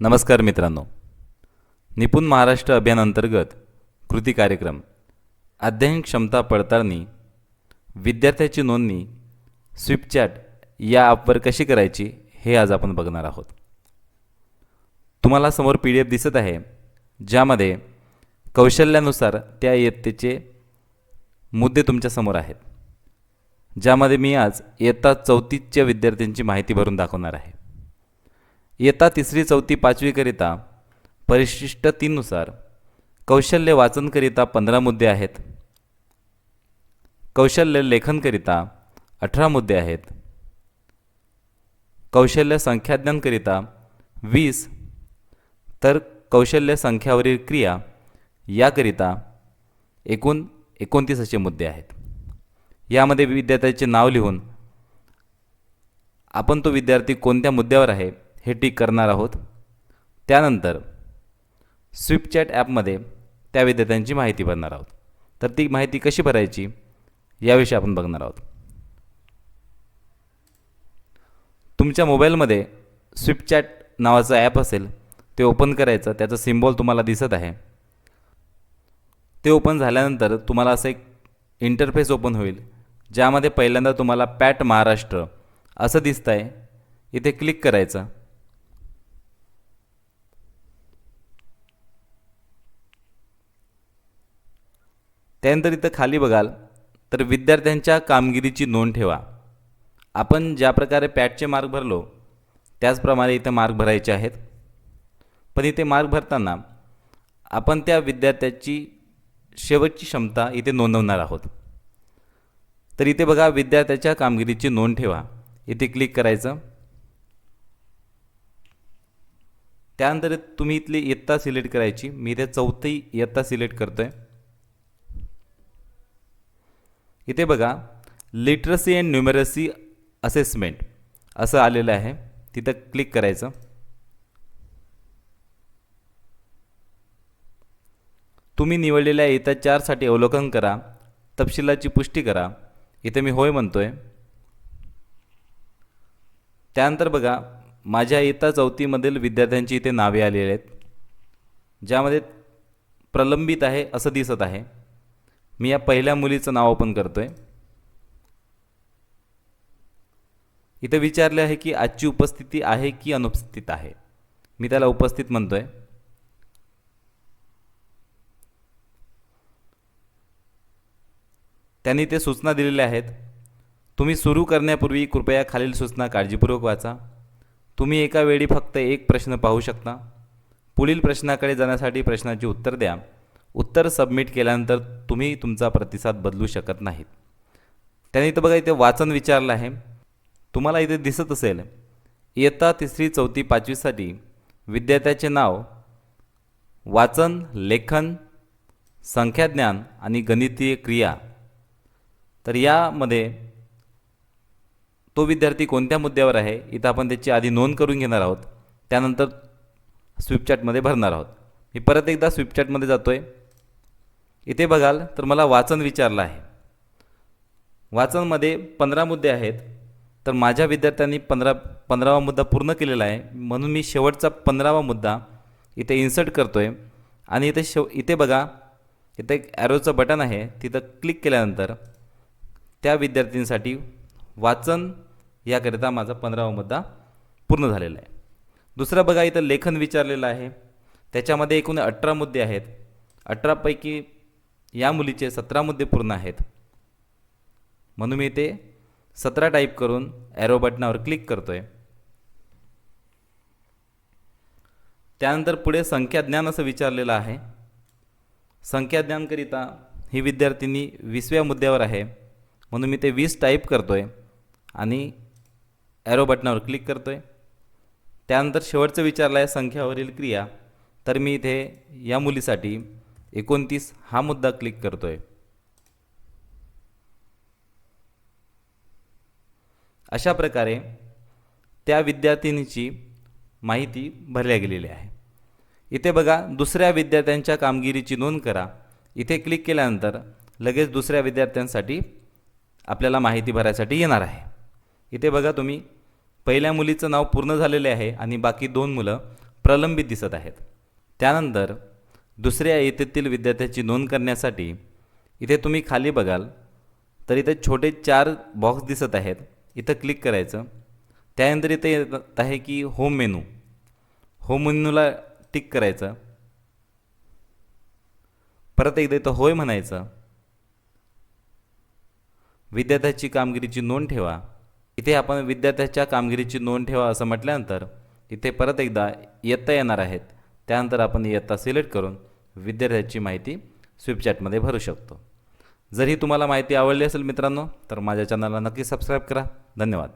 नमस्कार मित्रांनो. निपुण महाराष्ट्र अभियानांतर्गत कृती कार्यक्रम अध्ययन क्षमता पडताळणी विद्यार्थ्याची नोंदणी स्विपचॅट या ॲपवर कशी करायची हे आज आपण बघणार आहोत. तुम्हाला समोर पी डी एफ दिसत आहे ज्यामध्ये कौशल्यानुसार त्या इयत्तेचे मुद्दे तुमच्यासमोर आहेत. ज्यामध्ये मी आज इयत्ता चौथीच्या विद्यार्थ्यांची माहिती भरून दाखवणार आहे. इयत्ता तिसरी चौथी पाचवीकरिता परिशिष्ट तीननुसार. कौशल्य वाचनकरिता पंधरा मुद्दे आहेत. कौशल्य लेखनकरिता अठरा मुद्दे आहेत. कौशल्य संख्याज्ञांकरिता वीस. तर कौशल्य संख्यावरील क्रिया याकरिता एकूण एकोणतीस असे मुद्दे आहेत. यामध्ये विद्यार्थ्याचे नाव लिहून आपण तो विद्यार्थी कोणत्या मुद्द्यावर आहे हे टिक करणार आहोत. त्यानंतर स्विपचॅट ॲपमध्ये त्या विद्यार्थ्यांची माहिती भरणार आहोत. तर ती माहिती कशी भरायची याविषयी आपण बघणार आहोत. तुमच्या मोबाईलमध्ये स्विपचॅट नावाचं ॲप असेल ते ओपन करायचं त्याचं सिम्बॉल तुम्हाला दिसत आहे. ते ओपन झाल्यानंतर तुम्हाला असं एक इंटरफेस ओपन होईल ज्यामध्ये पहिल्यांदा तुम्हाला पॅट महाराष्ट्र असं दिसतं आहे इथे क्लिक करायचं. त्यानंतर इथं खाली बघाल तर विद्यार्थ्यांच्या कामगिरीची नोंद ठेवा. आपण ज्या प्रकारे पॅटचे मार्क भरलो त्याचप्रमाणे इथं मार्क भरायचे आहेत. पण इथे मार्क भरताना आपण त्या विद्यार्थ्याची शेवटची क्षमता इथे नोंदवणार आहोत. तर इथे बघा विद्यार्थ्याच्या कामगिरीची नोंद ठेवा. इथे क्लिक करायचं. त्यानंतर तुम्ही इथली इयत्ता सिलेक्ट करायची. मी इथे चौथी इयत्ता सिलेक्ट करतो आहे इथे बघा लिटरसी अँड न्युमरसी असेसमेंट असं आलेलं आहे. तिथं क्लिक करायचं. तुम्ही निवडलेल्या इयत्ता चारसाठी अवलोकन करा तपशिलाची पुष्टी करा. इथे मी होय म्हणतो आहे त्यानंतर बघा माझ्या इयत्ता चौथीमधील विद्यार्थ्यांची इथे नावे आलेली आहेत ज्यामध्ये प्रलंबित आहे असं दिसत आहे. मी या पहिल्या मुलीचं नाव ओपन करतो आहे इथं विचारले आहे की आजची उपस्थिती आहे की अनुपस्थित आहे? मी त्याला उपस्थित म्हणतोय. त्यांनी ते सूचना दिलेल्या आहेत. तुम्ही सुरू करण्यापूर्वी कृपया खालील सूचना काळजीपूर्वक वाचा. तुम्ही एका वेळी फक्त एक प्रश्न पाहू शकता. पुढील प्रश्नाकडे जाण्यासाठी प्रश्नाचे उत्तर द्या. उत्तर सबमिट केल्यानंतर तुम्ही तुमचा प्रतिसाद बदलू शकत नाहीत. त्याने इथं बघा इथे वाचन विचारलं आहे. तुम्हाला इथे दिसत असेल इयत्ता तिसरी चौथी पाचवीसाठी विद्यार्थ्याचे नाव वाचन लेखन संख्याज्ञान आणि गणितीय क्रिया. तर यामध्ये तो विद्यार्थी कोणत्या मुद्द्यावर आहे इथं आपण त्याची आधी नोंद करून घेणार आहोत. त्यानंतर स्विपचॅटमध्ये भरणार आहोत. मी परत एकदा स्विपचॅटमध्ये जातो आहे इथे बघाल तर मला वाचन विचारलं आहे. वाचनमध्ये पंधरा मुद्दे आहेत. तर माझ्या विद्यार्थ्यांनी पंधरा पंधरावा मुद्दा पूर्ण केलेला आहे. म्हणून मी शेवटचा पंधरावा मुद्दा इथे इन्सर्ट करतो आहे आणि इथे शेव इथे बघा इथे एक ॲरोचं बटन आहे. तिथं क्लिक केल्यानंतर त्या विद्यार्थ्यांसाठी वाचन याकरिता माझा पंधरावा मुद्दा पूर्ण झालेला आहे. दुसरं बघा इथं लेखन विचारलेलं आहे. त्याच्यामध्ये एकूण अठरा मुद्दे आहेत. अठरापैकी या मुलीचे सतरा मुद्दे पूर्ण आहेत. म्हणून मी ते सतरा टाईप करून ॲरो बटनावर क्लिक करतो आहे त्यानंतर पुढे संख्याज्ञान असं विचारलेलं आहे. संख्याज्ञानकरिता ही विद्यार्थिनी वीसव्या मुद्द्यावर आहे. म्हणून मी ते वीस टाईप करतो आहे आणि ॲरो बटनावर क्लिक करतो आहे त्यानंतर शेवटचं विचारलं आहे संख्यावरील क्रिया. तर मी इथे या मुलीसाठी एकोणतीस हा मुद्दा क्लिक करतो आहे अशा प्रकारे त्या विद्यार्थिनीची माहिती भरल्या गेलेली आहे. इथे बघा दुसऱ्या विद्यार्थ्यांच्या कामगिरीची नोंद करा. इथे क्लिक केल्यानंतर लगेच दुसऱ्या विद्यार्थ्यांसाठी आपल्याला माहिती भरायसाठी येणार आहे. इथे बघा तुम्ही पहिल्या मुलीचं नाव पूर्ण झालेले आहे आणि बाकी दोन मुलं प्रलंबित दिसत आहेत. त्यानंतर दुसऱ्या इयत्तेतील विद्यार्थ्याची नोंद करण्यासाठी इथे तुम्ही खाली बघाल तर इथे छोटे चार बॉक्स दिसत आहेत. इथं क्लिक करायचं. त्यानंतर इथे येत आहे की होम मेनू होम मेनूला टिक करायचं. परत एकदा इथं होय म्हणायचं. विद्यार्थ्याची कामगिरीची नोंद ठेवा. इथे आपण विद्यार्थ्याच्या कामगिरीची नोंद ठेवा असं म्हटल्यानंतर इथे परत एकदा येता येणार आहेत. त्यानंतर आपण इयत्ता सिलेक्ट करून विद्यार्थ्याची माहिती स्विपचॅटमध्ये भरू शकतो. जर ही तुम्हाला माहिती आवडली असेल मित्रांनो तर माझ्या चॅनलला नक्की सबस्क्राईब करा. धन्यवाद.